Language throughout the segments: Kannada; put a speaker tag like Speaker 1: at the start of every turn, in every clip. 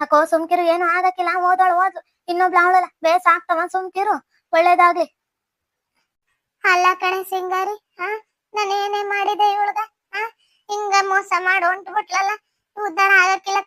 Speaker 1: ಅಕ್ಕೋ ಸುಮ್ಕಿರು, ಏನು ಆಗಕ್ಕಿಲ್ಲ. ಓದೋಳು, ಓದ್ಲು. ಇನ್ನೊಬ್ಳು ಅವಳಲ್ಲ. ಬೇಸ ಆಗ್ತವ, ಸುಮ್ಕಿರು. ಒಳ್ಳೇದಾಗ್ಲಿ.
Speaker 2: ಅಲ್ಲ ಕಣೆ ಸಿಂಗಾರಿ ಹಾ ನಾನೇನೇ ಮಾಡಿದೆ ಇವಳಗ? ಹಾ ಹಿಂಗ ಮೋಸ ಮಾಡಿ ಹೊಂಟ್ಬಿಟ್ಲಲ್ಲ ಬಿಟ್ಲಲ್ಲ ಉದ್ಧಾರ ಆಗಕ್ಕಿಲ್ಲ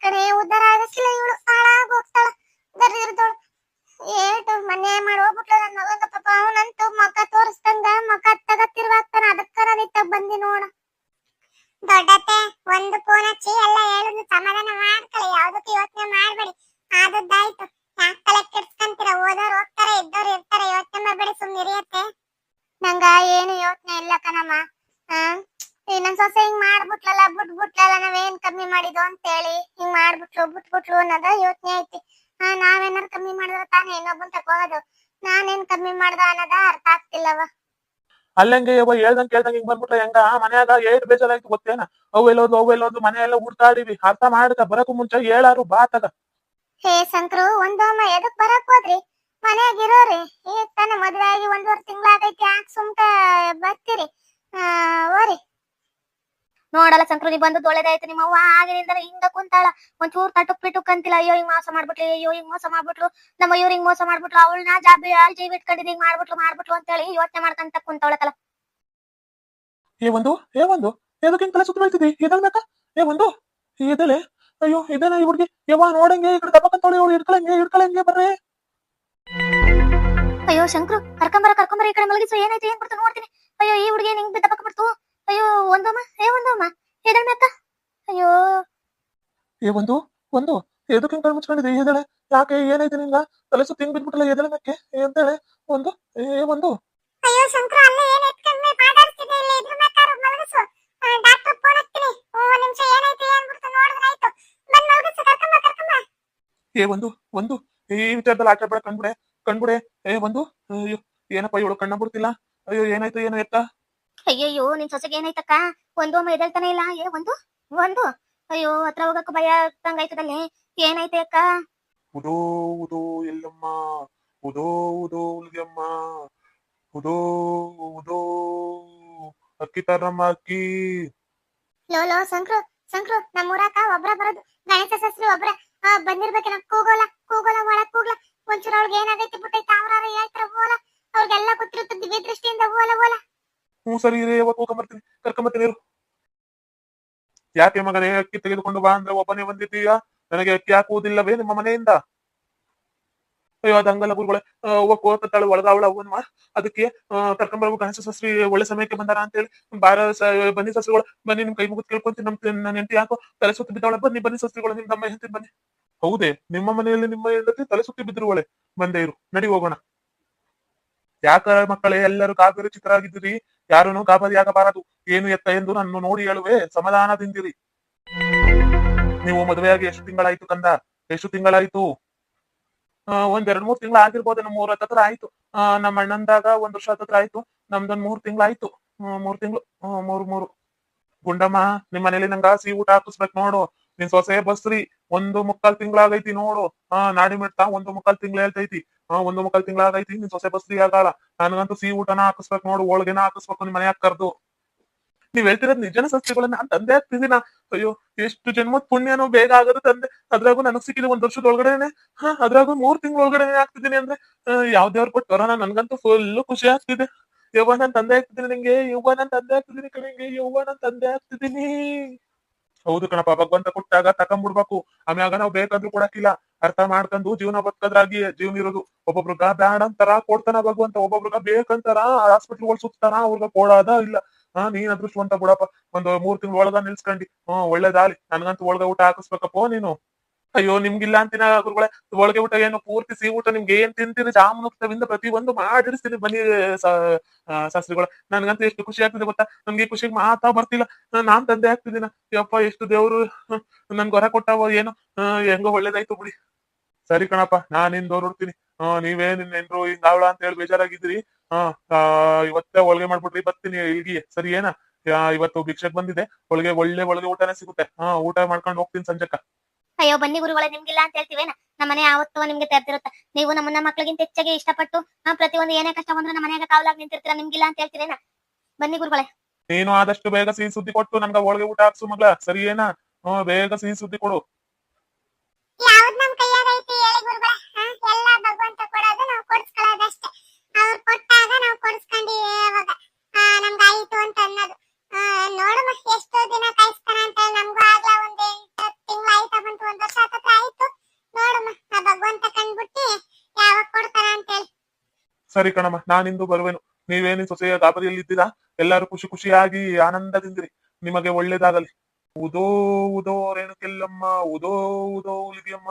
Speaker 2: ಕಣಮ್ಮ ನನ್ ಸೊಸೆ ಹಿಂಗ್ ಮಾಡ್ಬಿಟ್ಲಲ್ಲ ಬಿಟ್ಬಿಟ್ಲಲ್ಲ ನಾವೇನ್ ಕಮ್ಮಿ ಮಾಡಿದ್ವು ಅಂತೇಳಿ? ಹಿಂಗ್ ಮಾಡ್ಬಿಟ್ರು ಬುಟ್ ಬಿಟ್ರು ಅನ್ನೋದ ಯೋಚನೆ ಐತಿ. ಹಾ ನಾವೇನಾರು ಕಮ್ಮಿ ಮಾಡಿದ್ರ ತಾನೇ ಇನ್ನೊಬ್ಬನ್ ತಕೋದು ನಾನೇನ್ ಕಮ್ಮಿ ಮಾಡ್ದ ಅನ್ನೋದ ಅರ್ಥ ಆಗ್ತಿಲ್ಲವ
Speaker 3: ಅಲ್ಲಂಗೆ ಯವ್ವ ಹೇಳ್ದಂಗ್ ಕೇಳ್ದಂಗ್ ಹಿಂಗ್ ಬಂದ್ಬಿಟ್ರೆ ಹೆಂಗ? ಮನ್ಯಾಗ ಏಟ್ ಬೇಜಾರಾಯ್ತು ಗೊತ್ತೇನ? ಅವ್ ಎಲ್ಲೋದು ಅವ್ ಎಲ್ಲೋದು ಮನೆ ಎಲ್ಲ ಹುಡ್ಕಾಡಿವಿ ಅರ್ಥ ಮಾಡ್ಕ ಬರಕು ಮುಂಚೆ ಹೇಳಾರು ಬಾತದ
Speaker 2: ಹೇ ಸಂಕ್ರು ಒಂದೊಮ್ಮ ಎದಕ್ ಬರಕ್ ಹೋದ್ರಿ? ಮನ್ಯಾಗ ಇರೋರಿ ಈಗ ತಾನೆ ಮದ್ವೆ ಆಗಿ ಒಂದೂವರೆ ತಿಂಗಳಾಗೈತಿ, ಯಾಕೆ ಸುಮ್ಕ ಬರ್ತೀರಿ? ಓರಿ
Speaker 1: ನೋಡಲ್ಲ ಸಂಕ್ರು ನೀ ಬಂದದ್ದು ಒಳ್ಳೇದಾಯ್ತು. ನಿಮ್ಮ ಅವ್ವ ಆಗಿನಿಂದ ಹಿಂಗ ಕುಂತಾಳ. ಒಂಚೂರು ತಟುಕ್ ಪಿಟುಕ್ ಅಂತಿಲ್ಲ ಅಯ್ಯೋ, ಹಿಂಗ್ ಮೋಸ ಮಾಡ್ಬಿಟ್ಲಿ. ಅಯ್ಯೋ, ಹಿಂಗ್ ಮೋಸ ಮಾಡ್ಬಿಟ್ಲು. ನಮ್ಮ ಇವ್ರ ಹಿಂಗ್ ಮೋಸ ಮಾಡ್ಬಿಟ್ಲು. ಅವಳನ್ನ ಜಾಬಿ ಅಲ್ಲಿ ಜೀವ ಇಟ್ಕೊಂಡಿದ್ ಹಿಂಗ್ ಮಾಡ್ಬಿಟ್ಲು ಮಾಡ್ಬಿಟ್ಲು ಅಂತೇಳಿ ಯೋಚನೆ ಮಾಡ್ಕೊಂತ ಕುಂತವಳಕಲ್ಲ
Speaker 3: ಏ, ಒಂದು ಏ, ಒಂದು. ಎದಕ್ಕೆ ಹಿಂಗ್ ತಲೆ ಸುತ್ತ ಬೀಳ್ತಿದಿ ಎದಲ್ಬೇಕ ಏ, ಒಂದು. ಇದಲೇ ಅಯ್ಯೋ ಇದೇನ ಈ ಹುಡ್ಗಿ? ಯವ್ವ, ನೋಡಂಗೆ ಈ ಕಡೆ ದಬ್ಬಕಂತವಳಿ ಇವಳು ಹಿಡ್ಕೊಳಂಗೆ ಹಿಡ್ಕೊಳಂಗೆ ಬರ್ರೆ.
Speaker 1: ಅಯ್ಯೋ ಶಂಕ್ರು ಕರ್ಕೊಂಬರ ಕರ್ಕೊಂಬರ ಈ ಕಡೆ ಮಲಗಿಸು ಏನಾಯ್ತು ಏನ್ ಬಿಡ್ತು ನೋಡ್ತೀನಿ. ಅಯ್ಯೋ ಈ ಹುಡುಗಿ ಹಿಂಗ್ ಬಿದ್ದಪಕ್ಕ ಬಿಡ್ತು. ಅಯ್ಯೋ ಒಂದಮ್ಮ ಏ ಒಂದಮ್ಮ ಎದಳ್ಬೇಕ ಅಯ್ಯೋ.
Speaker 3: ಏ ಒಂದು ಒಂದು ಎದಕ್ಕೆ ಹಿಂಗ್ ಕಣ್ ಮುಚ್ಕೊಂಡಿದಿ? ಎದಳೆ ಯಾಕೆ ಏನಾಯ್ತು ನಿಂಗ? ತಲೆ ಸುತ್ತ ಹಿಂಗ್ ಬಿದ್ಬಿಟ್ಟಲ್ಲ ಎದಳಕ್ಕೆ ಅಂತೇಳೆ ಒಂದು ಏ ಒಂದು.
Speaker 2: ಅಯ್ಯೋ ಶಂಕರ ಅಲ್ಲೇ ಏನ್ ಎತ್ಕೊಂಡ್ರೆ ಮಾತಾಡ್ತಿದ್ದೆ ಇಲ್ಲಿ ಇದ್ರ ಬೇಕಾದ್ರೆ ಮಲಗಿಸು. ಡಾಕ್ಟರ್ ಫೋನ್ ಹಚ್ತೀನಿ ಒಂದ್ ನಿಮಿಷ ಏನೈತಿ ಏನ್ ಬಿಡ್ತು ನೋಡಿದ್ರಾಯ್ತು ಬಂದ್ ಮಲಗಿಸು ಕರ್ಕೊಂಬ ಕರ್ಕೊಂಬ
Speaker 3: ಏ ಒಂದು ಒಂದು. ಈ ವಿಚಾರದಲ್ಲಿ ಆಟ ಬೇಡ ಕಣ್ಬಿಡೆ. ಕಣ್ಬಿಡೆ ಏ ಬಂದು ಅಯ್ಯೋ ಏನಪ್ಪ ಇವಳು ಕಣ್ಣ ಬಿಡ್ತಿಲ್ಲ ಅಯ್ಯೋ ಏನಾಯ್ತು ಏನು ಎತ್ತ?
Speaker 1: ಅಯ್ಯಯ್ಯೋ ನಿನ್ ಸೊಸೆಗೆ ಏನಾಯ್ತಕ್ಕ? ಒಂದು ಅಮ್ಮ ಎದಳ್ತಾನೆ ಇಲ್ಲ? ಏ ಒಂದು ಒಂದು ಅಯ್ಯೋ ಹತ್ರ ಹೋಗಕ್ಕ ಭಯ ಆಗ್ತಂಗಾಯ್ತದಲ್ಲಿ ಏನಾಯ್ತೆ ಅಕ್ಕ?
Speaker 3: ಉದೋ ಉದೋ ಎಲ್ಲಮ್ಮ ಉದೋ ಉದೋ ಉಲ್ಗಮ್ಮ ಉದೋ ಉದೋ ಅಕ್ಕಿ ತರಮ್ಮ ಅಕ್ಕಿ.
Speaker 2: ಲೋ ಲೋ ಸಂಕ್ರು ಸಂಕ್ರು ನಮ್ಮೂರಾಕ ಒಬ್ರ ಬರೋದು. ಗಣೇಶ ಸಸ್ರು ಒಬ್ರ ಬಂದಿರ್ಬೇಕೇನ ಕೂಗೋಲ ಕೂಗೋಲ ಒಳಗ್ ಕೂಗ್ಲ ಅವ್ಳಿಗೆ ಏನಾಗೈತಿ ಬಿಟ್ಟೈತಿ ಅವ್ರಾರ ಹೇಳ್ತಾರ ಹೋಲ ಅವ್ರಿಗೆಲ್ಲ ಗೊತ್ತಿರುತ್ತೆ ದಿವ್ಯ ದೃಷ್ಟಿಯಿಂದ ಓಲ ಓಲ.
Speaker 3: ಹ್ಞೂ, ಸರಿ ಇರೇ ಯಾವತ್ತು ಹೋಗ್ಕೊಂಬರ್ತೀನಿ ಕರ್ಕೊಂಬರ್ತೀನಿ ಇರು. ಯಾಕೆ ಮಗನೇ, ಅಕ್ಕಿ ತೆಗೆದುಕೊಂಡು ಬಾ ಅಂದ್ರೆ ಒಬ್ಬನೇ ಬಂದಿದ್ದೀಯ? ನನಗೆ ಅಕ್ಕಿ ಹಾಕುವುದಿಲ್ಲವೇ ನಿಮ್ಮ ಮನೆಯಿಂದ? ಅಯ್ಯೋ ಅದಂಗಲ್ಲ ಗುರುಗಳೇ. ಕೋತಾಳೆ ಒಳಗ ಅವಳ ಅವ್ವನ್ಮ ಅದಕ್ಕೆ ಕರ್ಕೊಂಬರ್ಬೇಕು ಗಣೇಶ ಶಾಸ್ತ್ರಿ ಒಳ್ಳೆ ಸಮಯಕ್ಕೆ ಬಂದಾರ ಅಂತೇಳಿ. ಬಾರ, ಸ- ಬನ್ನಿ ಸಸ್ರಿಗಳು ಬನ್ನಿ, ನಿಮ್ ಕೈ ಮುಗಿದ್ ಕೇಳ್ಕೊಂತೀನಿ. ನಮ್ ನನ್ನ ಹೆಂಡತಿ ಯಾಕೋ ತಲೆ ಸುತ್ತ ಬಿದ್ದಾವಳ ಬನ್ನಿ ಬನ್ನಿ ಸಸ್ರಿಗಳು ನಿಮ್ ತಮ್ಮ ಹೆಂಡತಿ ಬನ್ನಿ. ಹೌದೇ, ನಿಮ್ಮ ಮನೆಯಲ್ಲಿ ನಿಮ್ಮ ಹೆಂಡತಿ ತಲೆ ಸುತ್ತಿ ಬಿದ್ದಿರುವಳೆ. ಬಂದೇ ಇರು, ನಡಿ ಹೋಗೋಣ. ಯಾಕ ಮಕ್ಕಳೇ, ಎಲ್ಲರೂ ಚಿತ್ರರಾಗಿದ್ದೀರಿ? ಯಾರನ್ನು ಗಾಬರಿಯಾಗಬಾರದು ಏನು ಎತ್ತ ಎಂದು ನನ್ನ ನೋಡಿ ಹೇಳುವೆ, ಸಮಾಧಾನದಿಂದಿರಿ. ನೀವು ಮದುವೆಯಾಗಿ ಎಷ್ಟು ತಿಂಗಳಾಯ್ತು ಕಂದ? ಎಷ್ಟು ತಿಂಗಳಾಯ್ತು? ಒಂದ್ ಎರಡ್ ಮೂರ್ ತಿಂಗಳು ಆಗಿರ್ಬೋದು, ನಮ್ಮ ಊರ ಹತ್ತತ್ರ ಆಯ್ತು. ನಮ್ಮ ಅಣ್ಣಂದಾಗ ಒಂದ್ ವರ್ಷ ಹತ್ರ ಆಯ್ತು. ನಮ್ದೊಂದ್ ಮೂರ್ ತಿಂಗಳಾಯ್ತು ಮೂರ್ ತಿಂಗಳು ಮೂರ್, ಮೂರು. ಗುಂಡಮ್ಮ ನಿಮ್ಮ ಮನೇಲಿ ನಂಗ ಸಿಹಿ ಊಟ ಹಾಕಿಸ್ಬೇಕು ನೋಡು. ನಿನ್ ಸೊಸೆ ಬಸ್ರಿ ಒಂದು ಮುಕ್ಕಾಲ್ ತಿಂಗಳಾಗೈತಿ ನೋಡು. ಹಾ ನಾಡಿ ಮಿಡ್ತಾ ಒಂದು ಮುಕ್ಕಾಲ್ ತಿಂಗಳ ಹೇಳ್ತೈತಿ. ಹಾ, ಒಂದು ಮುಕ್ಕಾಲ್ ತಿಂಗಳಾಗೈತಿ, ನಿನ್ ಸೊಸೆ ಬಸ್ರಿ ಆಗಾಳ ನನಗಂತೂ ಸಿಹಿ ಊಟನ ಹಾಕಿಸ್ಬೇಕು ನೋಡು, ಹೋಳ್ಗೆನ ಹಾಕಿಸ್ಬೇಕು ನಿಮ್ ಮನೆಯಾಗ ಕರ್ದು. ನೀವ್ ಹೇಳ್ತಿರೋದ್ ನಿಜನ ಸಸ್ಯಗಳನ್ನ ನಾನ್ ತಂದೆ ಆಗ್ತಿದ್ದೀನ ಅಯ್ಯೋ, ಎಷ್ಟು ಜನ್ಮದ ಪುಣ್ಯನೋ ಬೇಗ ಆಗೋದು ತಂದೆ. ಅದ್ರಾಗೂ ನನಗ್ ಸಿಕ್ಕಿದ ಒಂದ್ ವರ್ಷದ ಒಳಗಡೆನೆ ಹಾ, ಅದ್ರಾಗೂ ಮೂರ್ ತಿಂಗಳ ಒಳಗಡೆ ಆಗ್ತಿದ್ದೀನಿ ಅಂದ್ರೆ ಯಾವ್ ದೇವ್ರ ಕೊಟ್ಟು ಬರೋಣ ನನ್ಗಂತೂ ಫುಲ್ ಖುಷಿ ಆಗ್ತಿದೆ. ಯವ್ವ ನನ್ ತಂದೆ ಆಗ್ತಿದ್ದೀನಿ ನಿಂಗೆ, ಯವ್ವ ನನ್ ತಂದೆ ಆಗ್ತಿದ್ದೀನಿ ಕಡೆಗೆ ಯವ್ವ ನನ್ ತಂದೆ ಆಗ್ತಿದ್ದೀನಿ ಹೌದು ಕಣಪ್ಪ ಭಗವಂತ ಕೊಟ್ಟಾಗ ತಕೊಂಡ್ಬಿಡ್ಬೇಕು ಆಮ್ಯಾಗ ನಾವ್ ಬೇಕಾದ್ರೂ ಕೊಡಕಿಲ್ಲ ಅರ್ಥ ಮಾಡ್ಕೊಂಡು ಜೀವನ ಬದುಕದ್ರಾಗಿ ಜೀವನ ಇರೋದು. ಒಬ್ಬೊಬ್ರಗ ಬ್ಯಾಡ ಅಂತಾರ ಕೊಡ್ತಾನ ಭಗವಂತ ಒಬ್ಬೊಬ್ರಿಗ ಬೇಕಂತಾರ ಹಾಸ್ಪಿಟ್ಲ್ಗಳು ಸುತ್ತಾನ, ಅವ್ರಗ ಕೊಡೋದ ಇಲ್ಲ. ಹಾ, ನೀನ್ ಅದೃಷ್ಟವಂತ ಬಿಡಪ್ಪ. ಒಂದು ಮೂರ್ ತಿಂಗಳ ಒಳಗ ನಿಲ್ಸ್ಕೊಂಡಿ. ಹ್ಮ್ ಒಳ್ಳೇದಾಲಿ ನನ್ಗಂತೂ ಒಳಗ ಊಟ ಹಾಕಿಸ್ಬೇಕಪ್ಪ ನೀನು. ಅಯ್ಯೋ ನಿಮ್ಗಿಲ್ಲ ಅಂತಿನ ಗುರುಗಳೇ? ಒಳಗೆ ಊಟ ಏನು, ಪೂರ್ತಿ ಸಿಹಿ ಊಟ ನಿಮ್ಗೆ ಏನ್ ತಿಂತೀರಿ? ಜಾಮೂನುಕ್ತವಿಂದ ಪ್ರತಿ ಒಂದು ಮಾಡಿರ್ತೀನಿ ಬನ್ನಿ ಶಾಸ್ತ್ರಿಗಳ. ನನ್ಗಂತೂ ಎಷ್ಟು ಖುಷಿ ಆಗ್ತಿದೆ ಗೊತ್ತಾ? ನನ್ಗೆ ಖುಷಿಗೆ ಮಾತಾ ಬರ್ತಿಲ್ಲ. ನಾನ್ ತಂದೆ ಆಗ್ತಿದ್ದೀನ. ಯಪ್ಪ, ಎಷ್ಟು ದೇವ್ರು ನನ್ಗೆ ಹೊರ ಕೊಟ್ಟಾವ ಏನು? ಹೆಂಗೋ ಒಳ್ಳೇದಾಯ್ತು ಬಿಡಿ. ಸರಿ ಕಣಪ್ಪ, ನಾನ್ ನಿನ್ ದೋರ್ಡ್ತೀನಿ ಹ್ಮ್ ನೀವೇ ನಿನ್ ಎನ್ರು ಹಿಂಗ ಅಂತ ಹೇಳಿ ಬೇಜಾರಾಗಿದ್ರಿ ಹಾ ಇವತ್ತೇ ಹೋಳ್ಗೆ ಮಾಡ್ಬಿಟ್ರಿ, ಬರ್ತೀನಿ ಇಲ್ಗಿ. ಸರಿ ಏನ? ಇವತ್ತು ಭಿಕ್ಷಕ್ ಬಂದಿದೆ ಒಳಗೆ ಒಳ್ಳೆ ಒಳಗೆ ಊಟನೇ ಸಿಗುತ್ತೆ. ಹಾ, ಊಟ ಮಾಡ್ಕೊಂಡು ಹೋಗ್ತೀನಿ ಸಂಜೆಕ
Speaker 1: ಅಯ್ಯೋ ಬನ್ನಿ ಗುರುಗಳೇ ನಿಮ್ಗಿಲ್ಲ ಅಂತ ಹೇಳ್ತೀವೇನ? ನಮ್ಮನೆ ಯಾವತ್ತೂ ನಿಮ್ಗೆ ತೆರ್ತಿರುತ್ತ. ನೀವು ನಮ್ಮನ್ನ ಮಕ್ಳಿಗಿಂತ ಹೆಚ್ಚಾಗಿ ಇಷ್ಟಪಟ್ಟು ಪ್ರತಿಯೊಂದು ಏನೇ ಕಷ್ಟ ಬಂದ್ರೆ ನಮ್ಮ ಮನೆಯಾಗ ಕಾವಲಾಗಿ ನಿಂತಿರ್ತೀರ? ನಿಮ್ಗಿಲ್ಲ ಅಂತ ಹೇಳ್ತೀರೇನ? ಬನ್ನಿ ಗುರುಗಳೇ.
Speaker 3: ನೀನು ಆದಷ್ಟು ಬೇಗ ಸಿಹಿ ಸುದ್ದಿ ಕೊಟ್ಟು ನಮ್ಗೆ ಹೋಳಿಗೆ ಊಟ ಹಾಕ್ಸು ಮಗ್ಳ. ಸರಿ ಏನ? ಹ್ಮ್ ಬೇಗ ಸಿಹಿ ಸುದ್ದಿ ಕೊಡು. ಸರಿ ಕಣಮ್ಮ, ನಾನಿಂದು ಬರುವೆನು. ನೀವೇನು ಸೊಸೆಯ ಗಾಬರಿಯಲ್ಲಿ ಇದ್ದೀರಾ ಎಲ್ಲರೂ ಖುಷಿ ಖುಷಿಯಾಗಿ ಆನಂದದಿಂದಿರಿ. ನಿಮಗೆ ಒಳ್ಳೇದಾಗಲಿ. ಉದೋ ಉದೋ ರೇಣುಕೆಲ್ಲಮ್ಮ, ಉದೋ ಉದೋ ಉಲಿಗೆಮ್ಮ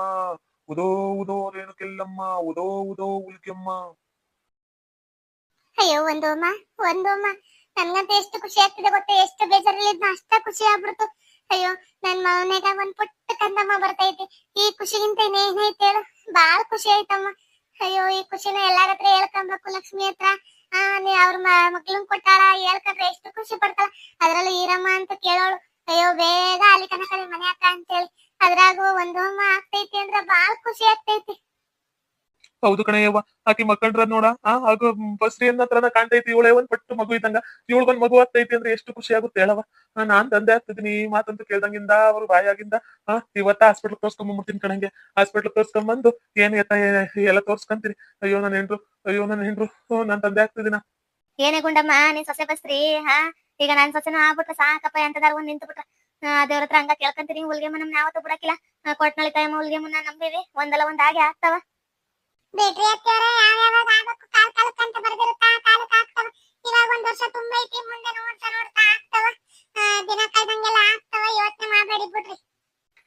Speaker 3: ಉದೋ ಉದೋ ರೇಣುಕೆಲ್ಲಮ್ಮ, ಉದೋ ಉದೋ ಉಲ್ಗಿಯಮ್ಮ
Speaker 2: ಅಯ್ಯೋ, ಒಂದೋಮ್ಮ ಒಂದೋಮ್ಮ. ನನ್ಗಂತ ಎಷ್ಟು ಖುಷಿ ಆಗ್ತಿದೆ ಗೊತ್ತಾ? ಎಷ್ಟು ಬೇಜಾರಲ್ಲಿದ್ನ ಅಷ್ಟ ಖುಷಿ ಆಗ್ಬಿಡ್ತು. ಅಯ್ಯೋ, ನನ್ ಮವನೆಗ ಒಂದ್ ಪುಟ್ಟ ಕಂದಮ್ಮ ಬರ್ತೈತಿ ಈ ಖುಷಿಗಿಂತ ಇನ್ನೇನೈತಿ ಹೇಳು? ಬಾಳ ಖುಷಿ ಆಯ್ತಮ್ಮ. ಅಯ್ಯೋ, ಈ ಖುಷಿನ ಎಲ್ಲಾರ ಹತ್ರ ಹೇಳ್ಕೊಂಬೇಕು ಲಕ್ಷ್ಮಿ ಹತ್ರ. ಆ ಅವ್ರ ಮಗ್ಳನ್ ಕೊಟ್ಟಾಳ ಹೇಳ್ಕೊಂಡ್ರೆ ಎಷ್ಟು ಖುಷಿ ಪಡ್ತಾಳ. ಅದ್ರಲ್ಲಿ ಈರಮ್ಮ ಅಂತ ಕೇಳೋಳು, ಅಯ್ಯೋ, ಬೇಗ ಅಲ್ಲಿ ತನಕ ಮನೆ ಅಕ್ಕ ಅಂತೇಳಿ. ಅದ್ರಾಗೂ ಒಂದೊಮ್ಮ ಆಗ್ತೈತಿ ಅಂದ್ರ ಬಾಳ ಖುಷಿ ಆಗ್ತೈತಿ.
Speaker 3: ಹೌದು ಕಣಯ್ಯವ್ವ ಆಕಿ ಮಕ್ಕಳ್ರ ನೋಡ, ಆ, ಹಾಗೂ ಬಸ್ರಿ ಹತ್ರ ಕಾಣ್ತಾ ಕಾಣ್ತೈತಿ, ಇವಳೆ ಒಂದ್ ಪಟ್ಟು ಮಗು ಇದ್ದಂಗ. ಇವಳ್ಗೊಂದ್ ಮಗು ಆಗ್ತೈತಿ ಅಂದ್ರೆ ಎಷ್ಟು ಖುಷಿ ಆಗುತ್ತೆ ಹೇಳವ ನಾನ್ ತಂದೆ ಆಗ್ತಿದ್ದೀನಿ, ಈ ಮಾತಂತೂ ಕೇಳ್ದಂಗಿಂದ, ಅವ್ರ ಬಾಯಾಗಿಂದ, ಆ, ಇವತ್ತ ಹಾಸ್ಪಿಟ್ಲ್ ತೋರ್ಸ್ಕೊಂಬಂದ್ಬಿಡ್ತೀನಿ ಕಣಂಗೆ ಹಾಸ್ಪಿಟ್ಲ್ ತೋರ್ಸ್ಕೊಂಬಂದು ಏನ್ ಎತ್ತ ಎಲ್ಲ ತೋರ್ಸ್ಕೊಂತೀನಿ ಅಯ್ಯೋ ನನ್ ಹೆಂಡ್ರು, ಅಯ್ಯೋ ನನ್ ಹೆಂಡ್ರು ನಾನ್ ತಂದೆ ಆಗ್ತಿದ್ದೀನ?
Speaker 1: ಏನೇ ಗುಂಡಮ್ಮ, ನೀನ್ ಸೊಸೆ ಬಸ್ರಿ, ಹಾ? ಈಗ ನಾನ್ ಸೊಸೆನೂ ಆಗ್ಬಿಟ್ರ ಸಾಕಪ್ಪ, ಎಂತದಾರ ಒಂದ್ ನಿಂತು ಬಿಟ್ರ ದೇವ್ರ ಹತ್ರ ಹಂಗ ಕೇಳ್ಕಂತೀನಿ ಹುಲ್ಗೆಮ್ಮ ಮನ ಯಾವತ್ತೂ ಬಿಡಕಿಲ್ಲ ಕೊಟ್ನಳಿ ತಾಯಮ್ಮ ಹುಲ್ಗೆಮ್ಮನ ನಂಬಿವಿ. ಒಂದಲ್ಲ ಒಂದ್ ಹಾಗೆ ಆಗ್ತಾವ.
Speaker 2: ಬೇಟ್ರಿ ಹತ್ತಿರ ಯಾವ್ಯಾವಾಗ ಆಗಬೇಕು ಕಾಲ್ ಕಾಲಕ್ಕೆ ಅಂತ ಬರ್ದಿರುತ್ತಾ? ಕಾಲಕ್ಕೆ ಆಗ್ತವ? ಇವಾಗ ಒಂದ್ ವರ್ಷ ತುಂಬಾ ಐತಿ ಮುಂದೆ ನೋಡ್ತಾ ನೋಡ್ತಾ ಆಗ್ತವ? ದಿನ ಕಳ್ದಂಗೆಲ್ಲ ಆಗ್ತವ? ಯೋಚನೆ ಮಾಡಬೇಡಿ ಬಿಡ್ರಿ.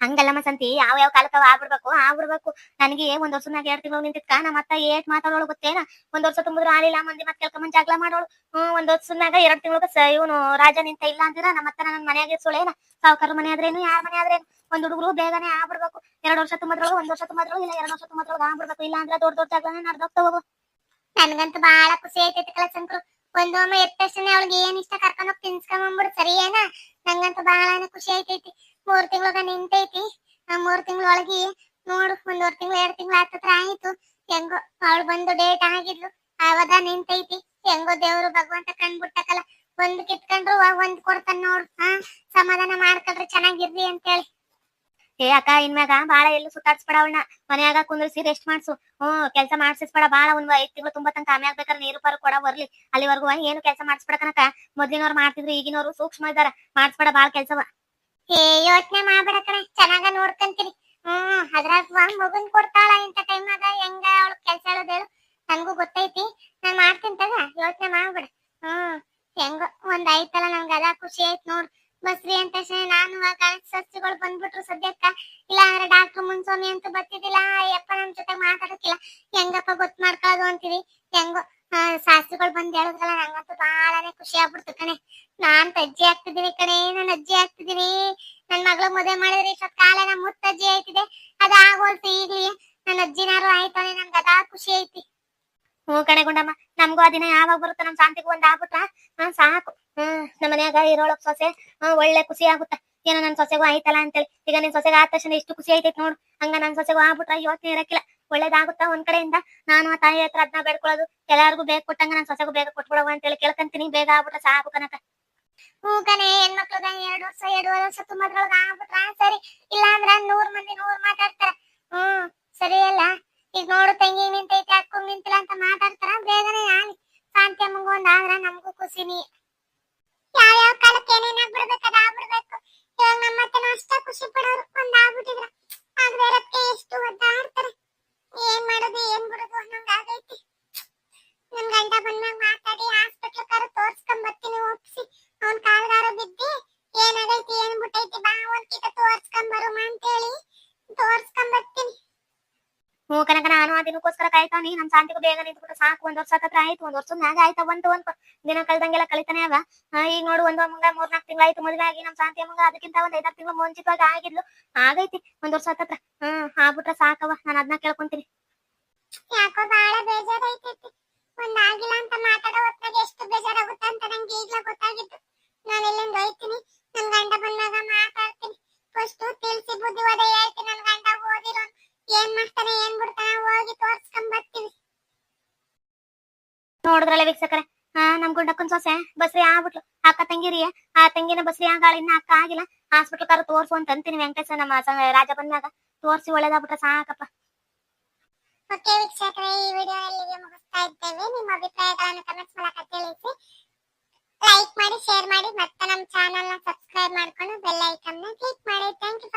Speaker 1: ಹಂಗಲ್ಲಮ್ಮ ಸಂತಿ ಯಾವ ಯಾವ ಕಾಲಕ್ಕ ಆಗ್ಬಿಡ್ಬೇಕು? ಆಗ್ಬಿಡ್ಬೇಕು. ನನಗೆ ಒಂದ್ ವರ್ಷ ಮ್ಯಾಗ ಎರಡ್ ತಿಂಗಳು ನಿಂತಿದ್ಕ ನಮ್ಮ ಅತ್ತ ಏಟ್ ಮಾತಾಡೋಳು ಗೊತ್ತೇನ? ಒಂದ್ ವರ್ಷ ತುಂಬಿದ್ರು ಆಲಿಲ್ಲ ಮಂದಿ ಮತ್ ಮಂಜ ಜಗಳ ಮಾಡೋಳು. ಹ್ಮ್ ಒಂದ್ ವರ್ಷನಾಗ ಎರಡ್ ತಿಂಗಳು ಇವನು ರಾಜ ನಿಂತ ಇಲ್ಲ ಅಂದ್ರ ನಮ್ಮ ಅತ್ತ ನನ್ನ ಮನೆಯಾಗ ಸುಳೇನ ಸಾವುಕಾರ ಮನೆ ಆದ್ರೇನು, ಯಾರ ಮನೆ ಆದ್ರೇನು? ಒಂದ್ ಹುಡುಗರು ಬೇಗನೆ ಆಗ್ಬಿಡ್ಬೇಕು. ಎರಡ್ ವರ್ಷ ತುಂಬದ್ರೊಳಗೆ, ಒಂದ್ ವರ್ಷ ತುಂಬಿದ್ರು ಇಲ್ಲ ಎರಡ್ ವರ್ಷ ತುಂಬದ್ರೊಳಗೆ ಆಗ್ಬಿಡ್ಬೇಕು. ಇಲ್ಲ ಅಂದ್ರೆ ದೊಡ್ಡ ದೊಡ್ಡ ಜಗಳನ ನಡ್ದೋಗ್ತಾವು
Speaker 2: ನನ್ಗಂತೂ ಬಹಳ ಖುಷಿ ಐತೈತಿ ಶಂಕರು. ಒಂದೊಮ್ಮೆ ಎದ್ದ ತಕ್ಷಣ ಅವಳಿಗೆ ಏನ್ ಇಷ್ಟ ಕರ್ಕೊಂಡ್ ಹೋಗಿ ತಿನ್ಸ್ಕೊಂಬಂದ್ಬಿಡು ಸರಿ ಏನ ನಂಗಂತೂ ಬಹಳನೇ ಖುಷಿ ಐತೈತಿ ಮೂರ್ ತಿಂಗಳಗ ನಿಂತೈತಿ. ಆ ಮೂರ್ ತಿಂಗಳೊಳಗೆ ನೋಡು, ಒಂದೂವರೆ ತಿಂಗಳು, ಎರಡ್ ತಿಂಗಳ ಹತ್ತತ್ರ ಆಯ್ತು. ಹೆಂಗೋ ಅವಳು ಬಂದು ಡೇಟ್ ಆಗಿದ್ಲು. ಅವಾಗ ನಿಂತೈತಿ. ಹೆಂಗೋ ದೇವ್ರು ಭಗವಂತ ಕಂಡ್ಬಿಟ್ಟಕಲ್ಲ ಒಂದ್ ಕಿತ್ಕೊಂಡ್ರು ಒಂದ್ ಕೊಡ್ತಾನ ನೋಡು. ಹಾ ಸಮಾಧಾನ ಮಾಡ್ಕೊಂಡ್ರೆ ಚೆನ್ನಾಗಿರ್ರಿ ಅಂತೇಳಿ.
Speaker 1: ಏ ಅಕ್ಕ, ಇನ್ಮ್ಯಾಗ ಬಾಳ ಎಲ್ಲೂ ಸುತ್ತಾಡ್ಸ್ಬೇಡ ಅವಳನ್ನ. ಮನ್ಯಾಗ ಕುಂದ್ರಿಸಿ ರೆಸ್ಟ್ ಮಾಡ್ಸು. ಹ್ಮ್ ಕೆಲಸ ಮಾಡ್ಸಿಸ್ಬೇಡ. ಬಾಳ ಒಂದ್ ಐದ್ ತಿಂಗಳು ತುಂಬಾ ತನಕ ಆಮ್ಯಾಗ ಬೇಕಾದ್ರೆ ನೀರು ಪರ ಕೊಡ, ಬರ್ಲಿ. ಅಲ್ಲಿವರೆಗೂ ಏನು ಕೆಲಸ ಮಾಡಿಸ್ಬೇಡ ಕನಕ ಮೊದ್ಲಿನವ್ರು ಮಾಡ್ತಿದ್ರು, ಈಗಿನವ್ರು ಸೂಕ್ಷ್ಮ ಇದಾರ. ಮಾಡಿಸ್ಬೇಡ, ಬಾಳ ಕೆಲ್ಸವ.
Speaker 2: ಏ, ಯೋಚನೆ ಮಾಡ್ಬೇಡ ಕಣೆ. ಚೆನ್ನಾಗ ನೋಡ್ಕಂತೀರಿ ಹ್ಮ್, ಅದ್ರಾಗ ಮಗುನ್ ಕೊಡ್ತಾಳ ಇಂತ ಟೈಮ್ನಾಗ ಹೆಂಗ ಅವಳು ಕೆಲ್ಸ ಹೇಳೋದು ಹೇಳು ನನ್ಗೂ ಗೊತ್ತೈತಿ. ನಾನ್ ಮಾಡ್ತೀನಿ ತಗ. ಯೋಚನೆ ಮಾಡ್ಬೇಡ. ಹ್ಮ್, ಹೆಂಗ ಒಂದ್ ಐತಲ್ಲ ನಂಗ ಅದ ಖುಷಿ ಆಯ್ತು ನೋಡ್. ಬಸ್ರಿ ಅಂತ ನಾನು ನಾನು ಸಸ್ಯಗಳು ಬಂದ್ಬಿಟ್ರು ಸದ್ಯಕ್ಕ. ಇಲ್ಲ ಅಂದ್ರೆ ಡಾಕ್ಟರ್ ಮುನ್ಸ್ವಾಮಿ ಅಂತ ಬರ್ತಿದ್ದಿಲ್ಲ. ಯಪ್ಪ ನಮ್ ಜೊತೆ ಮಾತಾಡಕ್ಕಿಲ್ಲ ಹೆಂಗಪ್ಪ ಗೊತ್ತ ಮಾಡ್ಕೊಳ್ಳೋದು ಅಂತೀವಿ ಹೆಂಗೋ ಶಾಸ್ತ್ರಿಗಳು ಬಂದ್ ಹೇಳಿದ್ರಲ್ಲ, ನಂಗಂತೂ ಬಹಳನೇ ಖುಷಿ ಆಗ್ಬಿಡ್ತು ಕಣೆ. ನಾನ್ ಅಜ್ಜಿ ಆಗ್ತಿದ್ದೀನಿ ಕಣೆ, ನಾನು ಅಜ್ಜಿ ಆಗ್ತಿದ್ದೀನಿ ನನ್ ಮಗಳ ಮದುವೆ ಮಾಡಿದ್ರೆ ಇಷ್ಟೊತ್ ಕಾಲ ನಮ್ಮ ಮುತ್ತಜ್ಜಿ ಆಯ್ತಿದೆ ಅದ ಆಗೋಲ್ತು ಈಗ್ಲಿ. ನನ್ನ ಅಜ್ಜಿನಾರು ಆಯ್ತಾನೆ ನನ್ಗೆ ಅದಾ ಖುಷಿ ಐತಿ.
Speaker 1: ಹ್ಞೂ ಕಣೆ ಗುಂಡಮ್ಮ, ನಮಗೂ ಆ ದಿನ ಯಾವಾಗ ಬರುತ್ತೆ, ನಮ್ ಶಾಂತಿಗೂ ಒಂದ್ ಆಗ್ಬಿಟ್ರ ಹಾ, ಸಾಕು. ಹ್ಮ್ ನಮ್ಮ ಮನ್ಯಾಗ ಇರೋಳಕ್ ಸೊಸೆ ಹ್ಮ್ ಒಳ್ಳೆ ಖುಷಿ ಆಗುತ್ತ. ಏನೋ ನನ್ ಸೊಸೆಗೂ ಆಯ್ತಲ್ಲ ಅಂತೇಳಿ. ಈಗ ನಿನ್ ಸೊಸೆಗೆ ಆದ ತಕ್ಷಣ ಇಷ್ಟು ಖುಷಿ ಐತೈತಿ ನೋಡು. ಹಂಗ ನನ್ ಸೊಸೆಗೂ ಆಗ್ಬಿಟ್ರ ಯೋಚನೆ ಇರಕ್ಕಿಲ್ಲ. ಒಳ್ಳೇದಾಗುತ್ತಾ? ಒಂದ್ ಕಡೆಯಿಂದ ನಾನು ಆ ತಾಯಿ ಹತ್ರ ಅದನ್ನ ಬೇಡ್ಕೊಳ್ಳೋದು, ಎಲ್ಲಾರ್ಗು ಬೇಗ ಕೊಟ್ಟಂಗ ನಾನ್ ಸೊಸೆಗೂ ಬೇಗ ಅಂತ ಹೇಳಿ ಕೇಳ್ಕಂತೀನಿ, ಬೇಗ ಆಗ್ಬಿಟ್ರೆ ಸಾಕು ಕನಕ.
Speaker 2: ಕಣೆ ಹೆಣ್ಮಕ್ಳದ ಎರಡು ವರ್ಷ ಎರಡು ವರ್ಷ ತುಂಬದ್ರೊಳಗ ಆಗ್ಬಿಟ್ರ ಸರಿ ಇಲ್ಲ ಅಂದ್ರ ನೂರ್ ಮಂದಿ ನೂರ್ ಮಾತಾಡ್ತಾರ. ಹ್ಮ್ ಸರಿ ಅಲ್ಲ, ಈಗ ನೋಡು ತಂಗಿ ನಿಂತೈತಿ ಅಕ್ಕು ನಿಂತಿಲ್ಲ ಅಂತ ಮಾತಾಡ್ತಾರ, ಬೇಗನೆ ಯಾನಿ ಶಾಂತಿ ಅಮ್ಮಗೂ ಒಂದ್ ಆದ್ರ ನಮಗೂ ಖುಷಿನಿ. ಯಾವ ಕಾಲಕ್ಕೆ ಏನೇನ್ ಆಗ್ಬಿಡ್ಬೇಕು ಅದ ಆಗ್ಬಿಡ್ಬೇಕು ಇವಾಗ ನಮ್ಮ ಅಷ್ಟ ಖುಷಿ ಪಡೋರು ಒಂದ್ ಆಗ್ಬಿಟ್ಟಿದ್ರ.
Speaker 1: ಕಾಯ್ತಾನಿ ನಮ್ ಶಾಂತಿಗೂ ಬೇಗ ನಿಂತ್ಬಿಟ್ಟು ಸಾಕು ಒಂದ್ ವರ್ಷ ಹತ್ರ ಆಯ್ತು ಒಂದ್ ವರ್ಷದ ಮ್ಯಾಗ ಆಯ್ತಾ? ಒಂದ್ ಒಂದ್ ದಿನ ಕಳ್ದಂಗೆಲ್ಲ ಕಳಿತಾನೆ ಅವ. ಆ, ಈಗ ನೋಡು ಒಂದ್ ಮುಂಗ ಮೂರ್ನಾಲ್ಕು ತಿಂಗಳು ಆಯ್ತು ಮದುವೆ ಆಗಿ ನಮ್ ಶಾಂತಿ ಮುಂಗ ಅದಕ್ಕಿಂತ ಒಂದ್ ಐದಾರು ತಿಂಗಳು ಮುಂಚಿತವಾಗಿ ಆಗಿದ್ಲು. ಆಗೈತಿ ಒಂದ್ ವರ್ಷ ಹತ್ತತ್ರ ಹ್ಮ್ ಆಗ್ಬಿಟ್ರ ಸಾಕವ ನಾನು ಅದನ್ನ ಕೇಳ್ಕೊಂತೀನಿ.
Speaker 2: ಯಾಕೋ ಬಾಳ ಬೇಜಾರೈತಿ ಒಂದ್ ಆಗಿಲ್ಲ ಅಂತ ಮಾತಾಡೋ ಹೊತ್ನಾಗ ಎಷ್ಟು ಬೇಜಾರಾಗುತ್ತೆ ಅಂತ ನಂಗೆ
Speaker 1: ನೋಡಿದ್ರಲ್ಲ ವೀಕ್ಷಕರೇ? ಹಾ, ನಮ್ ಗುಂಡಕ್ಕನ್ ಸೊಸೆ, ಬಸ್ರಿ ಆಗ್ಬಿಟ್ಲು. ಅಕ್ಕ ತಂಗಿರಿ, ಆ ತಂಗಿನ ಬಸ್ರಿ ಆಗಾಳ, ಇನ್ನ ಅಕ್ಕ ಆಗಿಲ್ಲ. ಹಾಸ್ಪಿಟಲ್ ತೋರ್ಸೋ ತೋರ್ಸು ಅಂತ ಅಂತೀನಿ ವೆಂಕಟೇಶ, ನಮ್ಮ ರಾಜ ಬಂದಾಗ ತೋರ್ಸಿ ಒಳ್ಳೇದಾಗ್ಬಿಟ್ರೆ ಸಾಕಪ್ಪ.
Speaker 2: ಓಕೆ ವೀಕ್ಷಕರೇ, ಈ ವಿಡಿಯೋ ಇಲ್ಲಿಗೆ ಮುಗಿಸ್ತಾ ಇದ್ದೇವೆ. ನಿಮ್ಮ ಅಭಿಪ್ರಾಯಗಳನ್ನು ಕಮೆಂಟ್ಸ್ ಮೂಲಕ ತಿಳಿಸಿ. ಲೈಕ್ ಮಾಡಿ ಶೇರ್ ಮಾಡಿ, ಮತ್ತೆ ನಮ್ಮ ಚಾನೆಲ್ನ ಸಬ್ಸ್ಕ್ರೈಬ್ ಮಾಡ್ಕೊಂಡು ಬೆಲ್ ಐಕನ್ನ ಕ್ಲಿಕ್ ಮಾಡಿ. Thank you